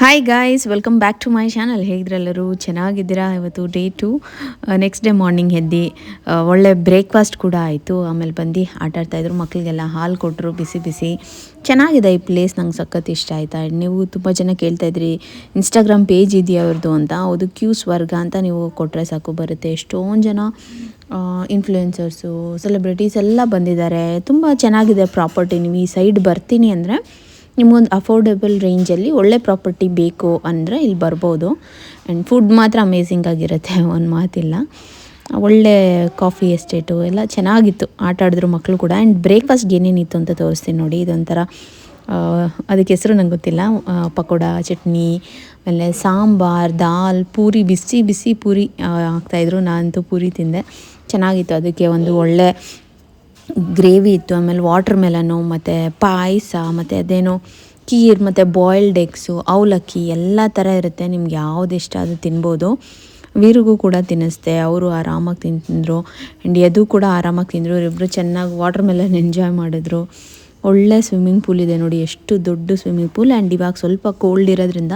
Hi guys welcome back to my channel ಹೇಗಿದ್ರೆಲ್ಲರೂ ಚೆನ್ನಾಗಿದ್ದೀರಾ? ಇವತ್ತು day to next day morning ಎದ್ದು ಒಳ್ಳೆ ಬ್ರೇಕ್ಫಾಸ್ಟ್ ಕೂಡ ಆಯಿತು. ಆಮೇಲೆ ಬಂದು ಆಟ ಆಡ್ತಾಯಿದ್ರು ಮಕ್ಕಳಿಗೆಲ್ಲ ಹಾಲು ಕೊಟ್ಟರು ಬಿಸಿ ಬಿಸಿ. ಚೆನ್ನಾಗಿದೆ ಈ ಪ್ಲೇಸ್ ನಂಗೆ ಸಖತ್ ಇಷ್ಟ ಆಯಿತಾ? ನೀವು ತುಂಬ ಜನ ಕೇಳ್ತಾ ಇದ್ರಿ ಇನ್ಸ್ಟಾಗ್ರಾಮ್ ಪೇಜ್ ಇದೆಯಾ ಅವ್ರದ್ದು ಅಂತ? ಅದು ಕ್ಯೂಸ್ ವರ್ಗ ಅಂತ ನೀವು ಕೊಟ್ಟರೆ ಸಾಕು ಬರುತ್ತೆ. ಎಷ್ಟೊಂದು ಜನ ಇನ್ಫ್ಲೂಯೆನ್ಸರ್ಸು ಸೆಲೆಬ್ರಿಟೀಸ್ ಎಲ್ಲ ಬಂದಿದ್ದಾರೆ. ತುಂಬ ಚೆನ್ನಾಗಿದೆ ಪ್ರಾಪರ್ಟಿ ನೀವು ಈ ಸೈಡ್ ಬರ್ತೀನಿ ಅಂದರೆ. ನಿಮ್ಗೊಂದು ಅಫೋರ್ಡೆಬಲ್ ರೇಂಜಲ್ಲಿ ಒಳ್ಳೆ ಪ್ರಾಪರ್ಟಿ ಬೇಕು ಅಂದರೆ ಇಲ್ಲಿ ಬರ್ಬೋದು. ಆ್ಯಂಡ್ ಫುಡ್ ಮಾತ್ರ ಅಮೇಝಿಂಗ್ ಆಗಿರುತ್ತೆ, ಒಂದು ಮಾತಿಲ್ಲ. ಒಳ್ಳೆ ಕಾಫಿ ಎಸ್ಟೇಟು ಎಲ್ಲ ಚೆನ್ನಾಗಿತ್ತು, ಆಟ ಆಡಿದ್ರು ಮಕ್ಕಳು ಕೂಡ. ಆ್ಯಂಡ್ ಬ್ರೇಕ್ಫಾಸ್ಟ್ಗೆ ಏನೇನಿತ್ತು ಅಂತ ತೋರಿಸ್ತೀನಿ ನೋಡಿ, ಇದೊಂಥರ ಅದಕ್ಕೆ ಹೆಸರು ನಂಗೆ ಗೊತ್ತಿಲ್ಲ. ಪಕೋಡ, ಚಟ್ನಿ, ಆಮೇಲೆ ಸಾಂಬಾರ್, ದಾಲ್, ಪೂರಿ, ಬಿಸಿ ಬಿಸಿ ಪೂರಿ ಹಾಕ್ತಾಯಿದ್ರು ನಾನಂತೂ ಪೂರಿ ತಿಂದೆ. ಚೆನ್ನಾಗಿತ್ತು, ಅದಕ್ಕೆ ಒಂದು ಒಳ್ಳೆ ಗ್ರೇವಿ ಇತ್ತು, ಆಮೇಲೆ ವಾಟರ್ ಮೆಲನು ಮತ್ತು ಪಾಯಸ, ಮತ್ತು ಅದೇನೋ ಕೀರ್ ಮತ್ತು ಬಾಯ್ಲ್ಡ್ ಎಗ್ಸು ಅವಲಕ್ಕಿ, ಎಲ್ಲ ಥರ ಇರುತ್ತೆ. ನಿಮ್ಗೆ ಯಾವ್ದು ಇಷ್ಟ ಅದು ತಿನ್ಬೋದು. ವೀರಿಗೂ ಕೂಡ ತಿನ್ನಿಸ್ದೆ, ಅವರು ಆರಾಮಾಗಿ ತಿಂತಿದ್ರು ಆ್ಯಂಡ್ ಎದು ಕೂಡ ಆರಾಮಾಗಿ ತಿಂದರು ಇವರಿಬ್ಬರು ಚೆನ್ನಾಗಿ ವಾಟರ್ ಮೆಲನ್ ಎಂಜಾಯ್ ಮಾಡಿದ್ರು. ಒಳ್ಳೆ ಸ್ವಿಮ್ಮಿಂಗ್ ಪೂಲ್ ಇದೆ ನೋಡಿ, ಎಷ್ಟು ದೊಡ್ಡ ಸ್ವಿಮ್ಮಿಂಗ್ ಪೂಲ್ ಆ್ಯಂಡ್ ಇವಾಗ ಸ್ವಲ್ಪ ಕೋಲ್ಡ್ ಇರೋದ್ರಿಂದ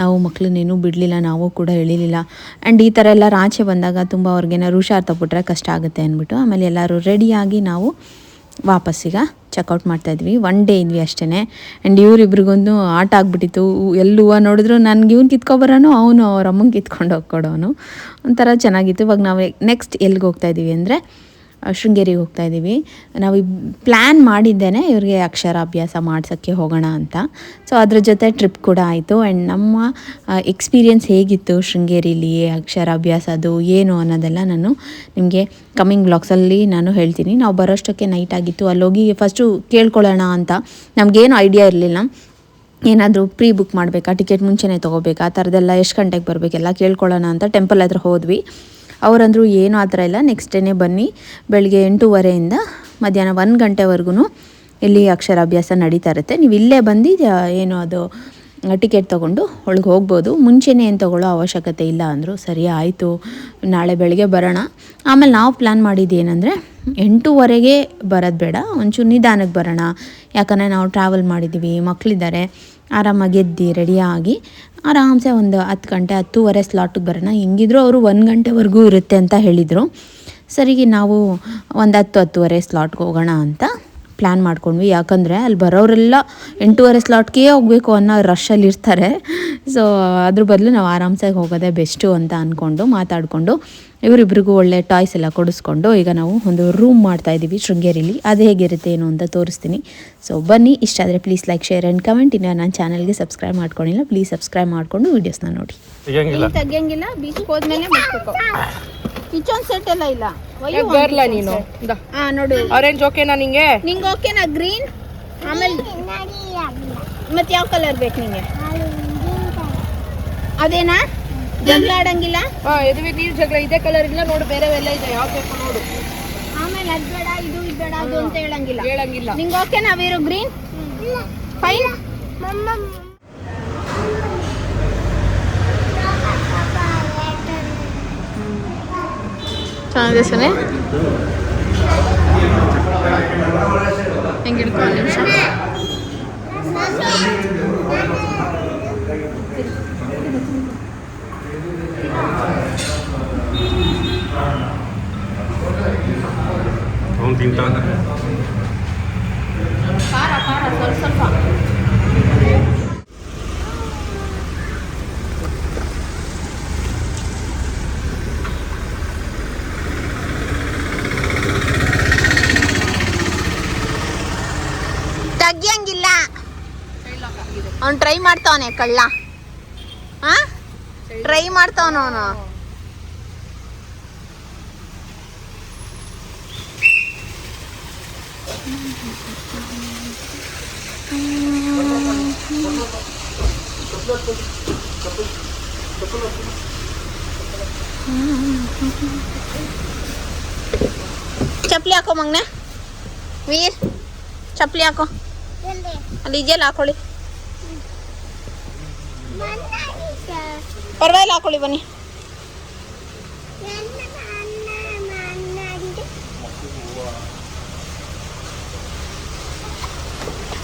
ನಾವು ಮಕ್ಕಳನ್ನೇನೂ ಬಿಡಲಿಲ್ಲ, ನಾವು ಕೂಡ ಎಳಿಲಿಲ್ಲ. ಆ್ಯಂಡ್ ಈ ಥರ ಎಲ್ಲ ರಾಚೆ ಬಂದಾಗ ತುಂಬ ಅವ್ರಿಗೇನಾದ್ರು ಹುಷಾರು ತಪ್ಪಿಟ್ರೆ ಕಷ್ಟ ಆಗುತ್ತೆ ಅಂದ್ಬಿಟ್ಟು ಆಮೇಲೆ ಎಲ್ಲರೂ ರೆಡಿಯಾಗಿ ನಾವು ವಾಪಸ್ಸೀಗ ಚೆಕ್ಔಟ್ ಮಾಡ್ತಾಯಿದ್ವಿ ಒನ್ ಡೇ ಇದ್ವಿ ಅಷ್ಟೇ ಆ್ಯಂಡ್ ಇವರಿಬ್ರಿಗೊಂದು ಆಟ ಆಗಿಬಿಟ್ಟಿತ್ತು. ಎಲ್ಲಿ ಹೂವು ನೋಡಿದ್ರು ನನಗೆ ಇವ್ನು ಕಿತ್ಕೊಬರೋನು, ಅವನು ಅವ್ರ ಅಮ್ಮಂಗೆ ಕಿತ್ಕೊಂಡು ಹೋಗ್ಕೊಡೋನು. ಒಂಥರ ಚೆನ್ನಾಗಿತ್ತು. ಇವಾಗ ನಾವು ನೆಕ್ಸ್ಟ್ ಎಲ್ಲಿಗೆ ಹೋಗ್ತಾಯಿದ್ದೀವಿ ಅಂದರೆ ಶೃಂಗೇರಿಗೆ ಹೋಗ್ತಾ ಇದ್ದೀವಿ. ನಾವು ಪ್ಲ್ಯಾನ್ ಮಾಡಿದ್ದೇನೆ ಇವ್ರಿಗೆ ಅಕ್ಷರಾಭ್ಯಾಸ ಮಾಡ್ಸೋಕ್ಕೆ ಹೋಗೋಣ ಅಂತ. ಸೊ ಅದ್ರ ಜೊತೆ ಟ್ರಿಪ್ ಕೂಡ ಆಯಿತು. ಆ್ಯಂಡ್ ನಮ್ಮ ಎಕ್ಸ್ಪೀರಿಯೆನ್ಸ್ ಹೇಗಿತ್ತು ಶೃಂಗೇರಿಲಿ ಅಕ್ಷರಾಭ್ಯಾಸ ಅದು ಏನು ಅನ್ನೋದೆಲ್ಲ ನಾನು ನಿಮಗೆ ಕಮ್ಮಿಂಗ್ ಬ್ಲಾಗ್ಸಲ್ಲಿ ನಾನು ಹೇಳ್ತೀನಿ. ನಾವು ಬರೋಷ್ಟಕ್ಕೆ ನೈಟ್ ಆಗಿತ್ತು. ಅಲ್ಲೋಗಿ ಫಸ್ಟು ಕೇಳ್ಕೊಳ್ಳೋಣ ಅಂತ. ನಮಗೇನು ಐಡಿಯಾ ಇರಲಿಲ್ಲ. ಏನಾದರೂ ಪ್ರೀ ಬುಕ್ ಮಾಡಬೇಕಾ ಟಿಕೆಟ್ ಮುಂಚೆನೇ ತೊಗೋಬೇಕಾ, ಆ ಥರದ್ದೆಲ್ಲ ಎಷ್ಟು ಗಂಟೆಗೆ ಬರಬೇಕೆಲ್ಲ ಕೇಳ್ಕೊಳ್ಳೋಣ ಅಂತ ಟೆಂಪಲ್ ಹತ್ರ ಹೋದ್ವಿ. ಅವರಂದರು ಏನು ಆ ಥರ ಇಲ್ಲ. ನೆಕ್ಸ್ಟ್ ಡೇನೇ ಬನ್ನಿ. ಬೆಳಗ್ಗೆ ಎಂಟೂವರೆಯಿಂದ ಮಧ್ಯಾಹ್ನ ಒಂದು ಗಂಟೆವರೆಗೂ ಇಲ್ಲಿ ಅಕ್ಷರಾಭ್ಯಾಸ ನಡೀತಾ ಇರುತ್ತೆ. ನೀವು ಇಲ್ಲೇ ಬಂದು ಏನು ಅದು ಟಿಕೆಟ್ ತೊಗೊಂಡು ಒಳಗೆ ಹೋಗ್ಬೋದು. ಮುಂಚೆನೇ ಏನು ತೊಗೊಳ್ಳೋ ಅವಶ್ಯಕತೆ ಇಲ್ಲ ಅಂದರು ಸರಿ ಆಯಿತು, ನಾಳೆ ಬೆಳಗ್ಗೆ ಬರೋಣ. ಆಮೇಲೆ ನಾವು ಪ್ಲ್ಯಾನ್ ಮಾಡಿದ್ದು ಏನಂದರೆ ಎಂಟೂವರೆಗೆ ಬರೋದು ಬೇಡ. ಒಂಚೂರು ನಿಧಾನಕ್ಕೆ ಬರೋಣ. ಯಾಕಂದರೆ ನಾವು ಟ್ರಾವೆಲ್ ಮಾಡಿದ್ದೀವಿ ಮಕ್ಕಳಿದ್ದಾರೆ ಆರಾಮಾಗಿ ಎದ್ದು ರೆಡಿಯಾಗಿ ಆರಾಮ್ಸೆ ಒಂದು ಹತ್ತು ಗಂಟೆ, ಹತ್ತೂವರೆ ಸ್ಲಾಟಿಗೆ ಬರೋಣ. ಹೆಂಗಿದ್ರು ಅವರು ಒಂದು ಗಂಟೆವರೆಗೂ ಇರುತ್ತೆ ಅಂತ ಹೇಳಿದರು. ಸರಿಗೆ ನಾವು ಒಂದು ಹತ್ತು ಹತ್ತುವರೆ ಸ್ಲಾಟ್ಗೆ ಹೋಗೋಣ ಅಂತ ಪ್ಲ್ಯಾನ್ ಮಾಡ್ಕೊಂಡ್ವಿ. ಯಾಕಂದರೆ ಅಲ್ಲಿ ಬರೋರೆಲ್ಲ ಎಂಟೂವರೆ ಸ್ಲಾಟ್ಗೆ ಹೋಗಬೇಕು ಅನ್ನೋ ರಶಲ್ಲಿ ಇರ್ತಾರೆ. ಸೊ ಅದ್ರ ಬದಲು ನಾವು ಆರಾಮ್ಸಾಗಿ ಹೋಗೋದೇ ಬೆಸ್ಟು ಅಂತ ಅಂದ್ಕೊಂಡು ಮಾತಾಡಿಕೊಂಡು ಇವರಿಬ್ರಿಗೂ ಒಳ್ಳೆ ಟಾಯ್ಸ್ ಎಲ್ಲ ಕೊಡಿಸ್ಕೊಂಡು ಈಗ ನಾವು ಒಂದು ರೂಮ್ ಮಾಡ್ತಾ ಇದ್ದೀವಿ ಶೃಂಗೇರಿಲಿ. ಅದು ಹೇಗಿರುತ್ತೆ ಏನು ಅಂತ ತೋರಿಸ್ತೀನಿ. ಸೊ ಬನ್ನಿ. ಇಷ್ಟ ಆದರೆ please like share and comment ಇನ್ನು ನನ್ನ ಚಾನಲ್ಗೆ ಸಬ್ಸ್ಕ್ರೈಬ್ ಮಾಡ್ಕೊಂಡಿಲ್ಲ ಪ್ಲೀಸ್ ಸಬ್ಸ್ಕ್ರೈಬ್ ಮಾಡಿಕೊಂಡು ವೀಡಿಯೋಸ್ನ ನೋಡಿ. ತೆಗಿಯಂಗಿಲ್ಲ. ಬೀಚ್ ಬೀಚ್ಗೆ ಹೋದ್ಮೇಲೆ ಕಿಚನ್ ಸೆಟ್ ಎಲ್ಲ ಇಲ್ಲ. ಬರ್ಲ ನೀನು? ಹಾ ನೋಡು. ಆರೆಂಜ್ ಓಕೆನಾ ನಿಂಗೆ? ನಿಂಗೆ ಓಕೆನಾ ಗ್ರೀನ್ ಆಮೇಲೆ ಮತ್ತೆ ಯಾವ ಕಲರ್ ಬೇಕು ನಿಂಗೆ? ಅದೇನಾ? ಜಗಳ ಆಡಂಗಿಲ್ಲ? ಹಾ ಎದುವಿ ನೀರು ಜಗಳ ಇದೇ ಕಲರ್ ಇಲ್ಲ ನೋಡು ಬೇರೆವೆಲ್ಲ ಇದೆ ಯಾವ ಬೇಕು ನೋಡು. ಆಮೇಲೆ ಅದ್ ಬೇಡ ಇದು ಇದು ಬೇಡ ಅದು ಅಂತ ಹೇಳಂಗಿಲ್ಲ. ಹೇಳಂಗಿಲ್ಲ. ನಿಂಗೆ ಓಕೆನಾ ವೀರು ಗ್ರೀನ್ ಫೈನ್ ಚೆನ್ನಾಗಿದೆ ಸೊನೆ ಹೆಂಗೆ ಹಿಡ್ಕೊ ಒಂದು ನಿಮಿಷ ಅವ್ನು ತಿಂತಾನ ಖಾರ ಖಾರ ಸ್ವಲ್ಪ ಸ್ವಲ್ಪ ತೆಗಿಯಂಗಿಲ್ಲ ಅವ್ನು ಟ್ರೈ ಮಾಡ್ತಾವನೆ ಕಳ್ಳ. ಹಾ ಟ್ರೈ ಮಾಡ್ತಾವನ ಅವನು. ಚಪ್ಲಿ ಹಾಕೋ ಮಗ್ನೆ. ವೀರ್ ಚಪ್ಲಿ ಹಾಕೋ. ಅಲ್ಲಿ ಇದೆಯಲ್ಲ, ಹಾಕೊಳ್ಳಿ. ಪರವಾಗಿಲ್ಲ, ಹಾಕೊಳ್ಳಿ ಬನ್ನಿ.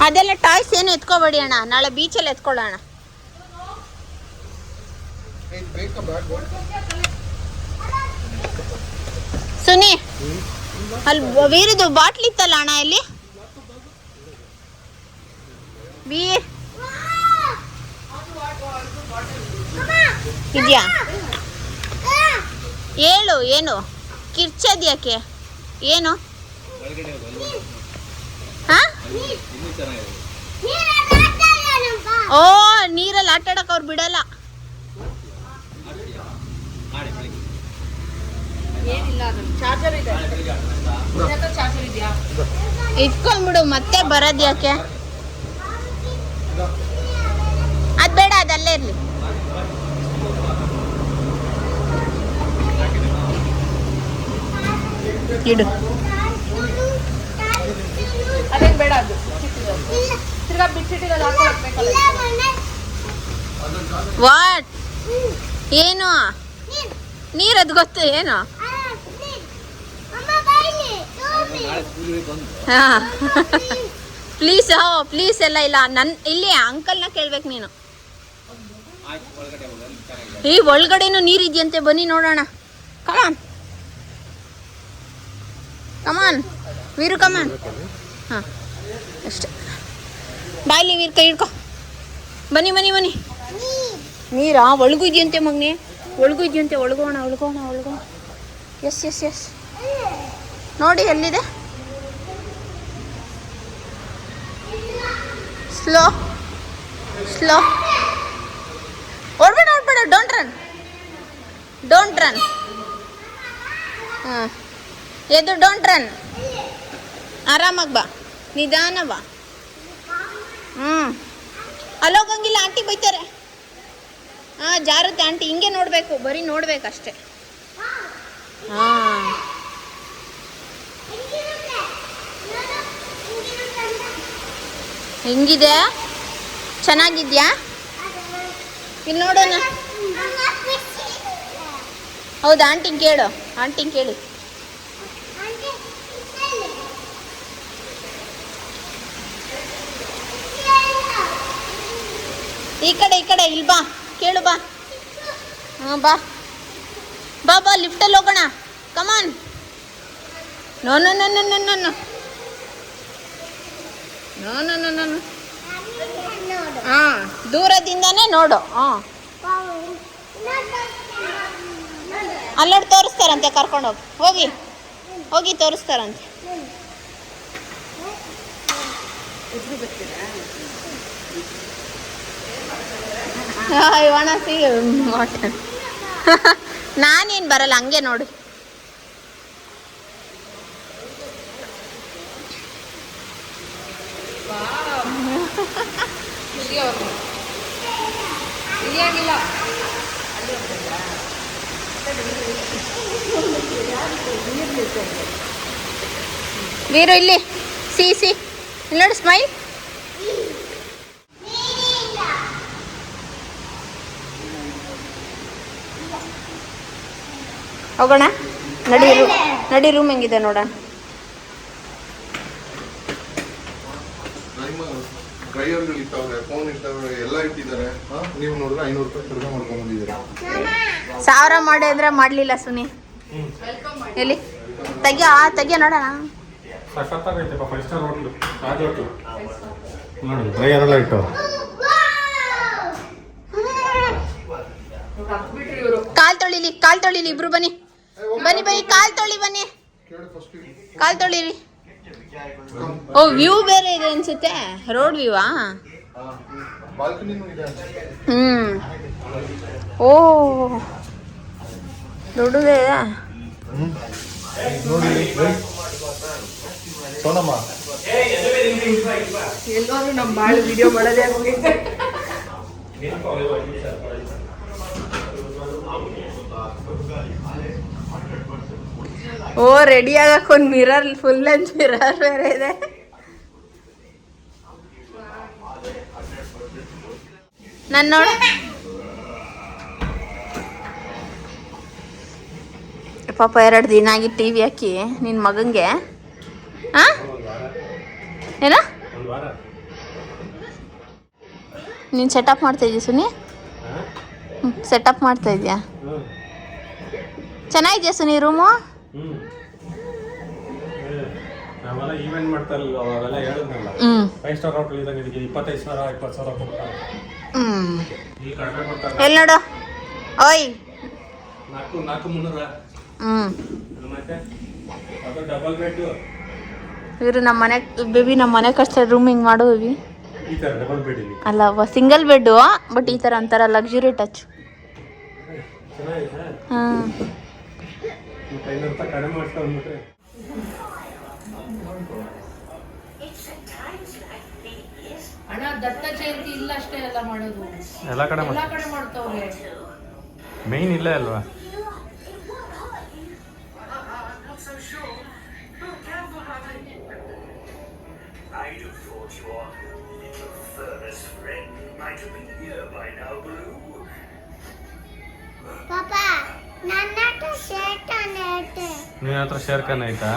ಅದೆಲ್ಲ ಟಾಯ್ಸ್ ಏನು ಎತ್ಕೋಬೇಡಿ ಅಣ್ಣ. ನಾಳೆ ಬೀಚಲ್ಲಿ ಎತ್ಕೊಳ್ಳೋಣ. ಸುನಿ, ಅಲ್ಲಿ ವೀರದು ಬಾಟ್ಲಿ ಇತ್ತಲ್ಲ ಅಣ್ಣ ಇಲ್ಲಿ? ಬಿ ಇದೆಯಾ? ಹೇಳು ಏನು? ಕಿರ್ಚೋದು ಯಾಕೆ? ಏನು? ಓ ನೀರಲ್ಲಿ ಆಟ ಆಡಕ್ಕೆ ಅವ್ರು ಬಿಡಲ್ಲ. ಇಟ್ಕೊಂಡ್ಬಿಡು ಮತ್ತೆ ಬರೋದು ಯಾಕೆ? ಅದ್ ಬೇಡ ಅದಲ್ಲೇ ಇರ್ಲಿ. ಇಡು. ಅದೇನ್ ಬೇಡ ಅದು. ತಿರ್ಗಾ ಬಿಚ್ಚಿಟ್ಟಿರೋದು ಹಾಕೊಳಕ್ ಬೇಕಲ್ಲ ವಾಟ್ ಏನು? ನೀರದ್ ಗೊತ್ತು ಏನು? ಹಾ. ಪ್ಲೀಸ್ ಹೋ ಪ್ಲೀಸ್ ಎಲ್ಲ ಇಲ್ಲ. ನನ್, ಇಲ್ಲಿ ಅಂಕಲ್ನ ಕೇಳ್ಬೇಕು ನೀನು. ಈ ಒಳಗಡೆನೂ ನೀರಿದೆಯಂತೆ ಬನ್ನಿ ನೋಡೋಣ. ಕಮಾನ್ ಕಮಾನ್ ವೀರು ಕಮಾನ್ ಹಾಂ, ಅಷ್ಟೇ. ಬಾಯ್ಲಿ ವೀರ್ ಕೈ ಹಿಡ್ಕೊ. ಬನ್ನಿ ಬನ್ನಿ ಬನ್ನಿ. ನೀರಾ? ಒಳಗೂ ಇದೆಯಂತೆ ಮಗ್ನಿ? ಒಳಗೂ ಇದೆಯಂತೆ, ಒಳಗೋಣ ಒಳಗೋಣ ಒಳಗೋಣ. ಎಸ್ ಎಸ್ ಎಸ್ ನೋಡಿ ಎಲ್ಲಿದೆ? ಸ್ಲೋ ಸ್ಲೋ ಓಡ್ಬೇಡ ಓಡ್ಬೇಡ ಡೋಂಟ್ ರನ್ ಡೋಂಟ್ ರನ್ ಹಾಂ. ಎದು ಡೋಂಟ್ ರನ್ ಆರಾಮಾಗಿ ಬಾ. ನಿಧಾನ ಬಾ. ಹ್ಞೂ. ಅಲ್ಲೋಗಂಗಿಲ್ಲ ಆಂಟಿ ಬೈತಾರೆ. ಹಾಂ ಜಾರುತ್ತೆ ಆಂಟಿ, ಹಿಂಗೆ ನೋಡಬೇಕು, ಬರೀ ನೋಡಬೇಕಷ್ಟೆ. ಹಾಂ. ಹೆಂಗಿದೆ? ಚೆನ್ನಾಗಿದ್ಯಾ? ಇಲ್ಲಿ ನೋಡೋಣ ಹೌದಾ? ಆಂಟಿ ಕೇಳು. ಆಂಟಿ ಕೇಳಿ. ಈ ಕಡೆ ಈ ಕಡೆ, ಇಲ್ಲಿ ಬಾ. ಕೇಳು, ಬಾ. ಹಾಂ ಬಾ. ಬಾ ಬಾ ಲಿಫ್ಟಲ್ಲಿ ಹೋಗೋಣ. Come on no no no no no no ಹಾಂ ದೂರದಿಂದನೇ ನೋಡು ಹಾಂ ಅಲ್ಲೋಡಿ ತೋರಿಸ್ತಾರಂತೆ ಕರ್ಕೊಂಡೋಗಿ. ಹೋಗಿ. ಹೋಗಿ ತೋರಿಸ್ತಾರಂತೆ. ಐ ವಾಣ ಸಿ ನಾನೇನು ಬರಲ್ಲ ಹಂಗೆ ನೋಡು. ವೀರು ಇಲ್ಲಿ ಸಿ ಸಿ. ನೋಡಿ ಸ್ಮೈಲ್ ಹೋಗೋಣ. ನಡಿ ರೂಮ್ ನಡಿ ರೂಮ್ ಹೆಂಗಿದೆ ನೋಡೋಣ. ಇಟ್ಟವ್ರೆ ಫೋನ್ ಇಟ್ಟವ್ರೆ ಎಲ್ಲ ಇಟ್ಟಿದ್ದಾರೆ. ನೀವು ನೋಡಿದ್ರೆ ಐನೂರು ರೂಪಾಯಿ ಕಡಿಮೆ ಮಾಡ್ಕೊಂಡ್ ಬಂದಿದ್ದೀರಾ? ಸಾವಿರ ಮಾಡಿ ಅಂದ್ರೆ ಮಾಡಲಿಲ್ಲ ಸುನಿ. ಎಲ್ಲಿ? ತೆಗಿಯೋ ತೆಗಿಯೋ ನೋಡೋಣ. ಸಖತ್ತಾಗೈತೆ ಫೈವ್ ಸ್ಟಾರ್ ಹೋಟ್ಲು ಹೋಟ್ಲು ನೋಡಿ ಕಾಲ್ ತೊಳಿಲಿ ಕಾಲ್ ತೊಳಿಲಿ ಇಬ್ರು ಬನ್ನಿ. ಬನ್ನಿ ಬನ್ನಿ ಕಾಲ್ ತೊಳಿ ಬನ್ನಿ. ಕೇಳಿ ಫಸ್ಟ್ ಕಾಲ್ ತೊಳಿರಿ. ಓ ವ್ಯೂ ಬೇರೆ ಇದೆ ಅನ್ಸುತ್ತೆ? ರೋಡ್ ವ್ಯೂವಾ. ಹ್ಮ್. ಓ ದೊಡ್ಡದೇ ಇದೆ. ಎಲ್ಲರೂ ನಮ್ಮ ಬಾಳ ವಿಡಿಯೋ ಮಾಡೋದೇ ಹೋಗಿದ್ದೆ ಓ ರೆಡಿ ಆಗಕ್ಕೆ ಒಂದು ಮಿರರ್ ಫುಲ್ ಲೆಂತ್ ಮಿರರ್ ಬೇರೆ ಇದೆ. ನನ್ನ ನೋಡ. ಪಾಪ ಎರಡು ದಿನ ಆಗಿ ಟಿ ವಿ ಹಾಕಿ ನಿನ್ನ ಮಗಂಗೆ. ಆ? ಏನ? ನೀನು ಸೆಟಪ್ ಮಾಡ್ತಾ ಇದೀಯ ಸುನಿ? ಸೆಟಪ್ ಮಾಡ್ತಾ ಇದೆಯಾ? ಚೆನ್ನಾಗಿದೆಯಾ ಸುನಿ ರೂಮು? ನಾವೆಲ್ಲ ಈವೆಂಟ್ ಮಾಡ್ತಾರಲ್ಲ ಅವೆಲ್ಲ ಹೇಳಿದ್ನಲ್ಲ. ಹ್ಞೂ ಫೈವ್ ಸ್ಟಾರ್ ಹೋಟೆಲ್ ಇದ್ದಂಗೆ ಇದಕ್ಕೆ ಇಪ್ಪತ್ತೈದು ಸಾವಿರ ಇಪ್ಪತ್ತು ಸಾವಿರ ಕೊಡ್ತಾರೆ ಹ್ಞೂ ಇಲ್ಲಿ ಕಡಿಮೆ ಕೊಡ್ತಾರೆ ಎಲ್ಲಿ ನೋಡು. ಓಯ್. ನಾಲ್ಕು ನಾಲ್ಕು ಮುನ್ನೂರ. ಹ್ಞೂ ಮತ್ತೆ? ಅದು ಡಬಲ್ ಬೆಡ್ ಇವರು ನಮ್ಮ ಮನೆ ಬೇಬಿ ನಮ್ಮ ಮನೆ ಕಷ್ಟ ರೂಮಿಂಗ್ ಮಾಡು ಬೇಬಿ. ಈ ಥರ ಡಬಲ್ ಬೆಡ್ ಇಲ್ಲಿ. ಅಲ್ಲ ಸಿಂಗಲ್ ಬೆಡ್ಡು ಬಟ್ ಈ ಥರ ಅಂತಾರ ಲಕ್ಸುರಿ ಟಚ್ ಹಾಂ ಐನೂರು ರೂಪಾಯಿ ಕಡಿಮೆ ಮಾಡ್ಕೊಂಡ್ಬಿಟ್ರೆ. ಅಣ್ಣ ದತ್ತ ಜಯಂತಿ ಇಲ್ಲ ಅಷ್ಟೇ ಎಲ್ಲ ಮಾಡೋದು. ಎಲ್ಲ ಕಡೆ ಎಲ್ಲಾ ಕಡೆ ಮಾಡ್ತಾವ್ರೆ. ಮೇನ್ ಇಲ್ಲ ಅಲ್ವಾ? ನೀರಿನ ಹತ್ರ ಸೇರಿ ಐತಾ.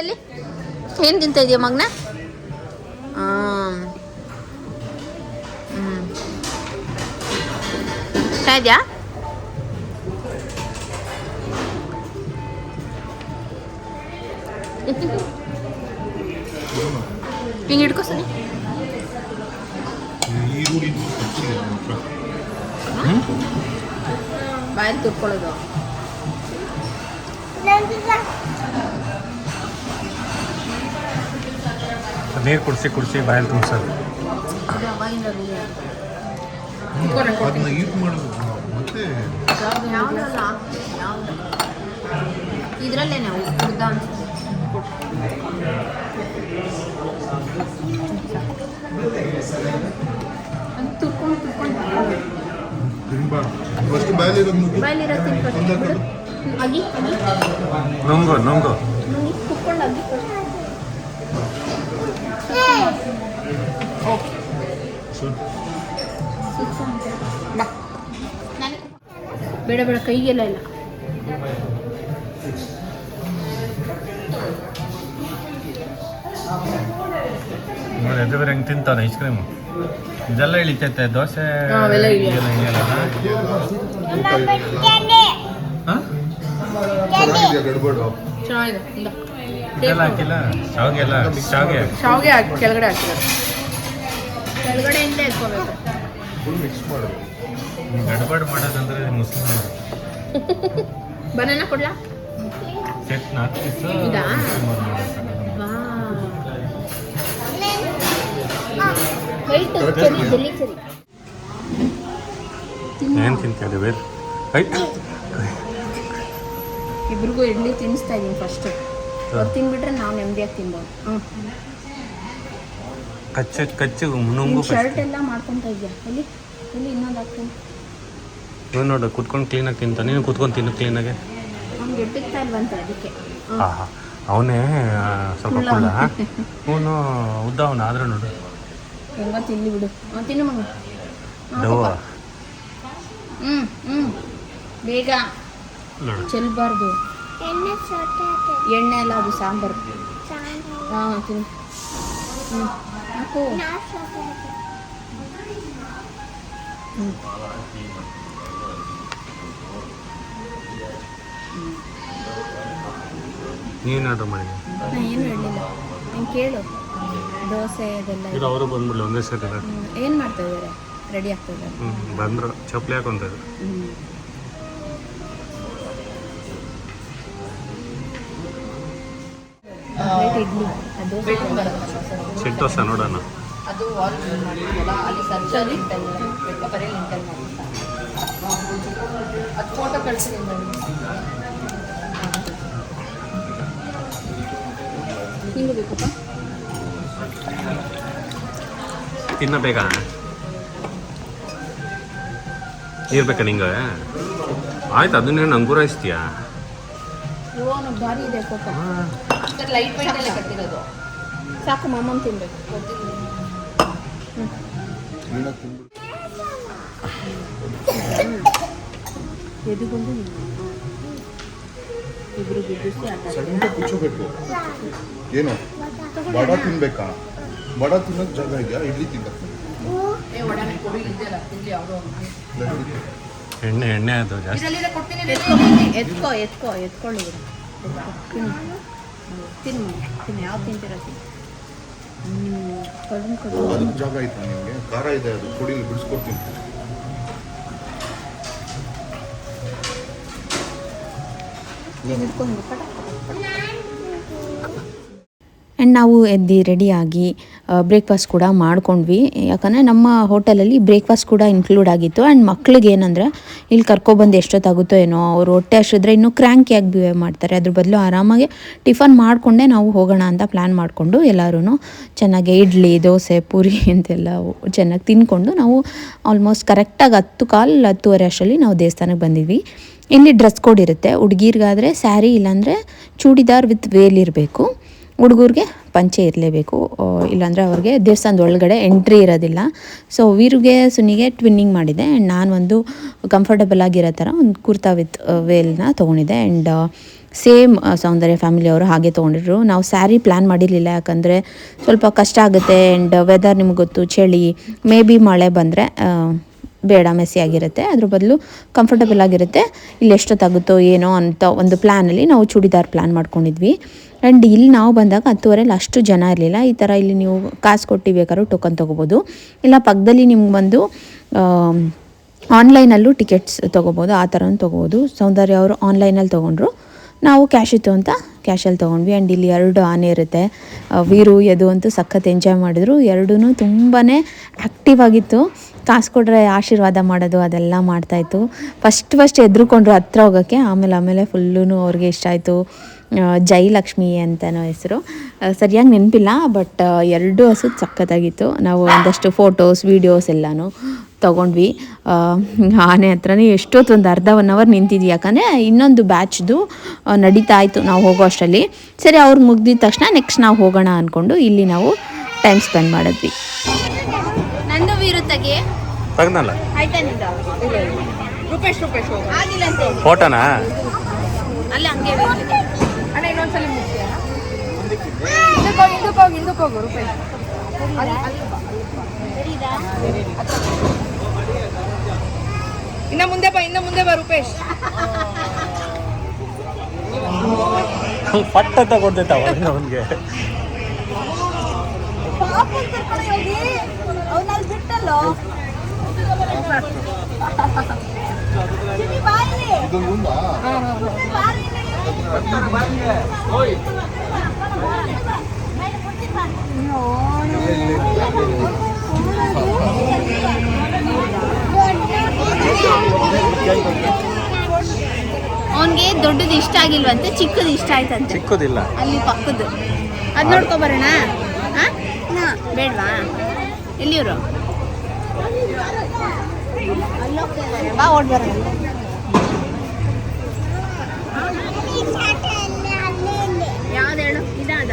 ಎಲ್ಲಿ? ಏನು ತಿಂತ ಇದೆಯಾ ಮಗನ? ಹಾಂ ಇಷ್ಟ ಇದೆಯಾ ಹಿಂಗೆ ಹಿಡ್ಕೊ ಸರಿ ಈರುಳ್ಳಿ ಬಾಯಲ್ಲಿ ತುರ್ಕೊಳ್ಳೋದು ನೀರು ಕುಡಿಸಿ ಕುಡಿಸಿ ಬಾಯಲ್ಲಿ ತುಂಬಿಸೋದು ಅದನ್ನ ಈಟ್ ಮಾಡಬೇಕು ಮತ್ತೆ ಇದರಲ್ಲೇ ನಾವು ಅನ್ಸುತ್ತೆ ತುರ್ಕೊಂಡು ತುರ್ಕೊಂಡು ಫಸ್ಟ್ ಬಾಯಲ್ಲಿರೋದು ಮುಗಿ ಬಾಯಲ್ಲಿರೋ ತಿನ್ಕೊಂಡು. ಒಂದಾಕದು ಅಗಿ ಅಗಿ ನುಂಗು ನುಂಗು. ನುಂಗಿ ಕುತ್ಕೊಂಡು ಅಗಿ ಬೇಡ ಬೇಡ ಕೈಗೆಲ್ಲ ಇಲ್ಲ. ನೋಡಿ ಎದ್ದು ಬೇರೆ ಹೆಂಗೆ ತಿಂತಾನೆ ಐಸ್ ಕ್ರೀಮ್ ಇದೆಲ್ಲ ಇಳಿತೈತೆ ದೋಸೆ. ಇದೆಲ್ಲ ಹಾಕಿಲ್ಲ? ಶಾವಿಗೆ ಎಲ್ಲ ಶಾವಿಗೆ ಶಾವ್ಗೆ ಹಾಕಿ ಕೆಳಗಡೆ ಹಾಕಿದ್ದಾರೆ ಕೆಳಗಡೆಯಿಂದ ಎತ್ಕೋಬೇಕು. ಫುಲ್ ಮಿಕ್ಸ್ ಮಾಡು ಗಡ್ಬಡ್ ಮಾಡೋದಂದ್ರೆ ಮುಸ್ಲಿಮ್ ಬನಾನ ಕೊಡ್ಲಾ? ಸೆಟ್ ನಾಲ್ಕು ಪೀಸು ಇದಾ? ಏನು ತಿಂತೀರಿ ಬೇರೆ ಐಟ್ ಇಬ್ರಿಗೂ ಇಡ್ಲಿ ತಿನ್ನಿಸ್ತಾ ಇದೀನಿ ಫಸ್ಟ್ ಅವ್ರು ತಿನ್ಬಿಟ್ರೆ ನಾವ್ ನೆಮ್ಮದಿಯಾಗಿ ತಿನ್ಬೋದು. ಹ್ಞೂ ಕಚ್ಚ ಕಚ್ಚು ನುಂಗು ಶರ್ಟ್ ಎಲ್ಲ ಮಾಡ್ಕೊಂತ ಇದೆಯಾ? ಇಲ್ಲಿ ಇಲ್ಲಿ ಇನ್ನೊಂದು ಹಾಕ್ತೀನಿ? ಇವ್ ನೋಡು ಕುತ್ಕೊಂಡು ಕ್ಲೀನಾಗಿ ತಿಂತ ನೀನು ಕುತ್ಕೊಂಡು ತಿನ್ನು ಕ್ಲೀನಾಗೆ ಹಾಂ ಹ್ಞೂ ಅವನೇ ಸ್ವಲ್ಪ ಕುಳ್ಳ. ಅವನು ಉದ್ದ ಅವನು ಆದ್ರೆ ನೋಡು. ತಿನ್ನಿ ಬಿಡು. ಹ್ಞೂ ತಿನ್ನು ಮಗ. ದವ್ವ. ಹ್ಞೂ ಹ್ಞೂ ಬೇಗ. ಚೆಲ್ಬಾರ್ದು. ಎಣ್ಣೆ ಎಲ್ಲ ಅದು ಸಾಂಬಾರು. ಹಾಂ ತಿನ್ನು. ಹ್ಞೂ ಹಾಕು. ನಾ ನೀನು ಆರ್ಡರ್ ಮಾಡಿದ್ದೆ ಏನು ಹೇಳಿಲ್ಲ ನೀನು ಕೇಳು. ದೋಸೆ ಅದೆಲ್ಲ ಇದು ಅವರು ಬಂದ್ಬಿಡ್ಲಿ ಒಂದೇ ಸರಿ ಏನು ಮಾಡ್ತಾ ಇದ್ದಾರೆ ರೆಡಿ ಆಗ್ತಾ ಇದ್ದಾರೆ ಹ್ಞೂ ಬಂದರು. ಚಪ್ಪಲಿ ಹಾಕೊಂತ ಹ್ಞೂ ಇಡ್ಲಿ. ಅದು ಸೆಟ್ ದೋಸೆ ನೋಡೋಣ. ಅದು ವಾಲ್ ಮಾಡ್ತೀವಲ್ಲ ಅಲ್ಲಿ ಸಂಜೆ ಬರೀ ಲಿಂಟಲ್ ಮಾಡ್ತಾ ಅದು ಫೋಟೋ ಕಳಿಸ್ತೀನಿ ಹಿಂಗೆ ಬೇಕಪ್ಪ ತಿನ್ನಬೇಕಾ? ಇರ್ಬೇಕಾ ನಿಂಗೆ? ಆಯ್ತು ಅದನ್ನೇ ಓ ನನಗೆ ಭಾರಿ ಇದೆ ಕೋಪ. ಲೈಟ್ ವೈಟ್ ಅಲ್ಲೇ ಕಟ್ಟಿರೋದು. ಸಾಕು ಮಾಮನ್ ತಿನ್ಬೇಕು. ಎದುಗೊಂದು ಇಬ್ರು ಸಣ್ಣ ಕುಚ್ಚಬೇಕು. ಏನು? ಬಡ ತಿನ್ಬೇಕಾ? ಬಡ ತಿನ್ನೋಕ್ ಜಾಗ ಇದೆಯಾ? ಇಡ್ಲಿ ತಿನ್ನಕ್ಕೆ ಕೊಡಿ ಎಣ್ಣೆ ಎಣ್ಣೆ ಅದು ಜಾಸ್ತಿ. ಎತ್ಕೋ ಎತ್ಕೋ ಎತ್ಕೊಳ್ಳಿ. ತಿನ್ನು. ತಿನ್ನು ತಿನ್ನು. ಯಾವ ತಿಂತೀರ ತಿನ್ನು. ಜಾಗ ಆಯ್ತಾ ನಿಮಗೆ? ಖಾರ ಇದೆ ಅದು. ಕುಡಿಲಿ ಬಿಡಿಸ್ಕೊಡ್ತೀನಿ. ಆ್ಯಂಡ್ ನಾವು ಎದ್ದು ರೆಡಿಯಾಗಿ ಬ್ರೇಕ್ಫಾಸ್ಟ್ ಕೂಡ ಮಾಡ್ಕೊಂಡ್ವಿ. ಯಾಕಂದರೆ ನಮ್ಮ ಹೋಟೆಲಲ್ಲಿ ಬ್ರೇಕ್ಫಾಸ್ಟ್ ಕೂಡ ಇನ್ಕ್ಲೂಡ್ ಆಗಿತ್ತು. ಆ್ಯಂಡ್ ಮಕ್ಳಿಗೆ ಏನಂದ್ರೆ, ಇಲ್ಲಿ ಕರ್ಕೊಬಂದು ಎಷ್ಟೊತ್ತಾಗುತ್ತೋ ಏನೋ, ಅವರು ಹೊಟ್ಟೆ ಹಸಿದ್ರೆ ಇನ್ನೂ ಕ್ರ್ಯಾಂಕಿಯಾಗಿ ಬಿಹೇವ್ ಮಾಡ್ತಾರೆ. ಅದ್ರ ಬದಲು ಆರಾಮಾಗಿ ಟಿಫನ್ ಮಾಡಿಕೊಂಡೇ ನಾವು ಹೋಗೋಣ ಅಂತ ಪ್ಲ್ಯಾನ್ ಮಾಡಿಕೊಂಡು ಎಲ್ಲರೂ ಚೆನ್ನಾಗಿ ಇಡ್ಲಿ, ದೋಸೆ, ಪೂರಿ ಅಂತೆಲ್ಲ ಚೆನ್ನಾಗಿ ತಿನ್ಕೊಂಡು ನಾವು ಆಲ್ಮೋಸ್ಟ್ ಕರೆಕ್ಟಾಗಿ ಹತ್ತು ಕಾಲು ಹತ್ತುವರೆ ಅಷ್ಟರಲ್ಲಿ ನಾವು ದೇವಸ್ಥಾನಕ್ಕೆ ಬಂದಿದ್ವಿ. ಇಲ್ಲಿ ಡ್ರೆಸ್ ಕೋಡ್ ಇರುತ್ತೆ. ಹುಡುಗಿರ್ಗಾದರೆ ಸ್ಯಾರಿ ಇಲ್ಲಾಂದರೆ ಚೂಡಿದಾರ್ ವಿತ್ ವೇಲ್ ಇರಬೇಕು. ಹುಡುಗರಿಗೆ ಪಂಚೆ ಇರಲೇಬೇಕು. ಇಲ್ಲಾಂದರೆ ಅವ್ರಿಗೆ ದೇವಸ್ಥಾನದ ಒಳಗಡೆ ಎಂಟ್ರಿ ಇರೋದಿಲ್ಲ. ಸೊ ವೀರಿಗೆ, ಸುನಿಗೆ ಟ್ವಿನ್ನಿಂಗ್ ಮಾಡಿದೆ. ಆ್ಯಂಡ್ ನಾನು ಒಂದು ಕಂಫರ್ಟಬಲ್ ಆಗಿರೋ ಥರ ಒಂದು ಕುರ್ತಾ ವಿತ್ ವೇಲ್ನ ತೊಗೊಂಡಿದ್ದೆ. ಆ್ಯಂಡ್ ಸೇಮ್ ಸೌಂದರ್ಯ ಫ್ಯಾಮಿಲಿಯವರು ಹಾಗೆ ತೊಗೊಂಡಿದ್ರು. ನಾವು ಸ್ಯಾರಿ ಪ್ಲ್ಯಾನ್ ಮಾಡಿರಲಿಲ್ಲ. ಯಾಕಂದರೆ ಸ್ವಲ್ಪ ಕಷ್ಟ ಆಗುತ್ತೆ. ಆ್ಯಂಡ್ ವೆದರ್ ನಿಮ್ಗೆ ಗೊತ್ತು, ಚಳಿ ಮೇ ಬಿ ಮಳೆ ಬಂದರೆ ಬೇಡ ಮೆಸ್ಸಿ ಆಗಿರುತ್ತೆ. ಅದ್ರ ಬದಲು ಕಂಫರ್ಟಬಲ್ ಆಗಿರುತ್ತೆ. ಇಲ್ಲಿ ಎಷ್ಟೊತ್ತಾಗುತ್ತೋ ಏನೋ ಅಂತ ಒಂದು ಪ್ಲ್ಯಾನಲ್ಲಿ ನಾವು ಚೂಡಿದಾರ್ ಪ್ಲ್ಯಾನ್ ಮಾಡ್ಕೊಂಡಿದ್ವಿ. ಆ್ಯಂಡ್ ಇಲ್ಲಿ ನಾವು ಬಂದಾಗ ಹತ್ತುವರೆಲಿ ಅಷ್ಟು ಜನ ಇರಲಿಲ್ಲ. ಈ ಥರ ಇಲ್ಲಿ ನೀವು ಕಾಸು ಕೊಟ್ಟು ಬೇಕಾದ್ರೂ ಟೋಕನ್ ತೊಗೋಬೋದು. ಇಲ್ಲ, ಪಕ್ಕದಲ್ಲಿ ನಿಮ್ಗೆ ಬಂದು ಆನ್ಲೈನಲ್ಲೂ ಟಿಕೆಟ್ಸ್ ತೊಗೋಬೋದು. ಆ ಥರನೂ ತೊಗೋಬೋದು. ಸೌಂದರ್ಯ ಅವರು ಆನ್ಲೈನಲ್ಲಿ ತೊಗೊಂಡ್ರು. ನಾವು ಕ್ಯಾಶ್ ಇತ್ತು ಅಂತ ಕ್ಯಾಶಲ್ಲಿ ತೊಗೊಂಡ್ವಿ. ಆ್ಯಂಡ್ ಇಲ್ಲಿ ಎರಡು ಆನೆ ಇರುತ್ತೆ. ವೀರು ಎದು ಅಂತೂ ಸಖತ್ ಎಂಜಾಯ್ ಮಾಡಿದ್ರು. ಎರಡೂ ತುಂಬಾ ಆ್ಯಕ್ಟಿವ್ ಆಗಿತ್ತು. ಕಾಸು ಕೊಟ್ಟರೆ ಆಶೀರ್ವಾದ ಮಾಡೋದು, ಅದೆಲ್ಲ ಮಾಡ್ತಾಯಿತ್ತು ಫಸ್ಟ್ ಫಸ್ಟ್ ಎದ್ರುಕೊಂಡ್ರು ಹತ್ರ ಹೋಗೋಕ್ಕೆ ಆಮೇಲೆ ಆಮೇಲೆ ಫುಲ್ಲೂ ಅವ್ರಿಗೆ ಇಷ್ಟ ಆಯಿತು. ಜೈಲಕ್ಷ್ಮಿ ಅಂತನೋ ಹೆಸರು. ಸರಿಯಾಗಿ ನೆನಪಿಲ್ಲ ಬಟ್ ಎರಡು ಹಸು ಸಖತ್ತಾಗಿತ್ತು. ನಾವು ಒಂದಷ್ಟು ಫೋಟೋಸ್ ವೀಡಿಯೋಸ್ ಎಲ್ಲನೂ ತೊಗೊಂಡ್ವಿ. ಆನೆ ಹತ್ರನೇ ಎಷ್ಟೊತ್ತು ಒಂದು ಅರ್ಧ ಒನ್ ಅವರ್ ನಿಂತಿದ್ವಿ ಯಾಕಂದರೆ ಇನ್ನೊಂದು ಬ್ಯಾಚ್ದು ನಡೀತಾ ಇತ್ತು ನಾವು ಹೋಗೋ ಅಷ್ಟರಲ್ಲಿ. ಸರಿ, ಅವ್ರು ಮುಗ್ದಿದ ತಕ್ಷಣ ನೆಕ್ಸ್ಟ್ ನಾವು ಹೋಗೋಣ ಅಂದ್ಕೊಂಡು ಇಲ್ಲಿ ನಾವು ಟೈಮ್ ಸ್ಪೆಂಡ್ ಮಾಡಿದ್ವಿ. ನಂದು ವೀರುತ್ತಗೆ ತಗ್ನಲ್ಲ. ಆಯ್ತಾ ನಿಂದು ರೂಪೇಶ್ ರೂಪೇಶ್ ಹೋಗು. ಆಗಿಲ್ಲ ಅಂತೆ ಫೋಟೋನಾ? ಅಲ್ಲ ಹಂಗೆ. ಅಣ್ಣ ಇನ್ನೊಂದ್ಸಲಿ ಮುಗ್ಸಿಯಾ ಹಿಂದಕ್ಕೆ ಹೋಗಿ ಹಿಂದಕ್ಕೆ ಹೋಗಿ ಹಿಂದಕ್ಕೆ ಹೋಗು ರೂಪೇಶ್. ಇನ್ನ ಮುಂದೆ ಬಾ ಇನ್ನ ಮುಂದೆ ಬಾ ರೂಪೇಶ್. ಪಟ್ಟ ತಗೊಂಡೈತೆ ಅವನಿಗೆ? ಅವನಿಗೆ ದೊಡ್ಡದು ಇಷ್ಟ ಆಗಿಲ್ವಂತೆ ಚಿಕ್ಕದು ಇಷ್ಟ ಆಯ್ತಂತೆ. ಚಿಕ್ಕದಿಲ್ಲ. ಅಲ್ಲಿ ಪಕ್ಕದ್ದು. ಅದು ನೋಡ್ಕೊ ಬರೋಣ. ಹಾಂ? ಬೇಡವಾ? ಎಲ್ಲಿಯವರು? ಬಾ ಓಡ್ ಬರೋಣ ಯಾವ್ದು ಹೇಳು ಇದಾದ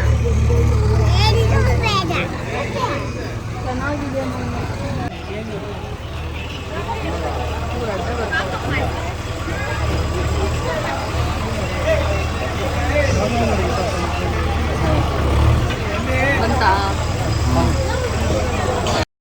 ಬಂತಾ